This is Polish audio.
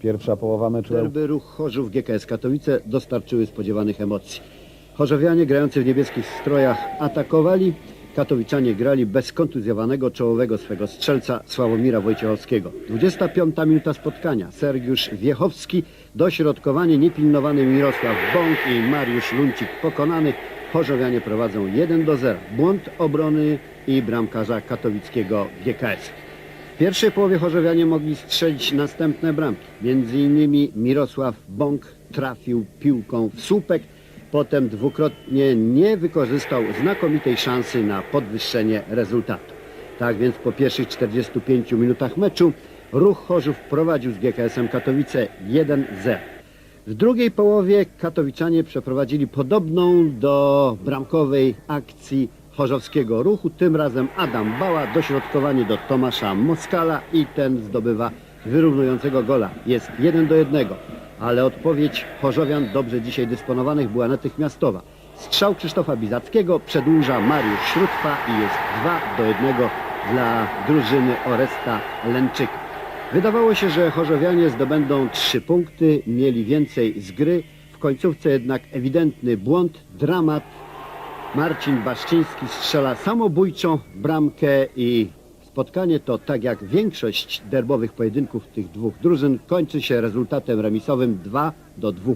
Pierwsza połowa meczu Derby ruch Chorzów GKS Katowice dostarczyły spodziewanych emocji. Chorzowianie grający w niebieskich strojach atakowali, Katowiczanie grali bez kontuzjowanego czołowego swego strzelca Sławomira Wojciechowskiego. 25 minuta spotkania. Sergiusz Wiechowski, dośrodkowanie niepilnowany Mirosław Bąk i Mariusz Luncik pokonanych. Chorzowianie prowadzą 1 do 0. Błąd obrony i bramkarza katowickiego GKS. W pierwszej połowie Chorzowianie mogli strzelić następne bramki. Między innymi Mirosław Bąk trafił piłką w słupek, potem dwukrotnie nie wykorzystał znakomitej szansy na podwyższenie rezultatu. Tak więc po pierwszych 45 minutach meczu Ruch Chorzów prowadził z GKS-em Katowice 1-0. W drugiej połowie katowiczanie przeprowadzili podobną do bramkowej akcji chorzowskiego ruchu. Tym razem Adam Bała, dośrodkowanie do Tomasza Moskala i ten zdobywa wyrównującego gola. Jest 1 do 1, ale odpowiedź Chorzowian dobrze dzisiaj dysponowanych była natychmiastowa. Strzał Krzysztofa Bizackiego przedłuża Mariusz Śródwa i jest 2 do 1 dla drużyny Oresta Lęczyka. Wydawało się, że Chorzowianie zdobędą trzy punkty, mieli więcej z gry. W końcówce jednak ewidentny błąd, dramat. Marcin Baszczyński strzela samobójczą bramkę i spotkanie to, tak jak większość derbowych pojedynków tych dwóch drużyn, kończy się rezultatem remisowym 2 do 2.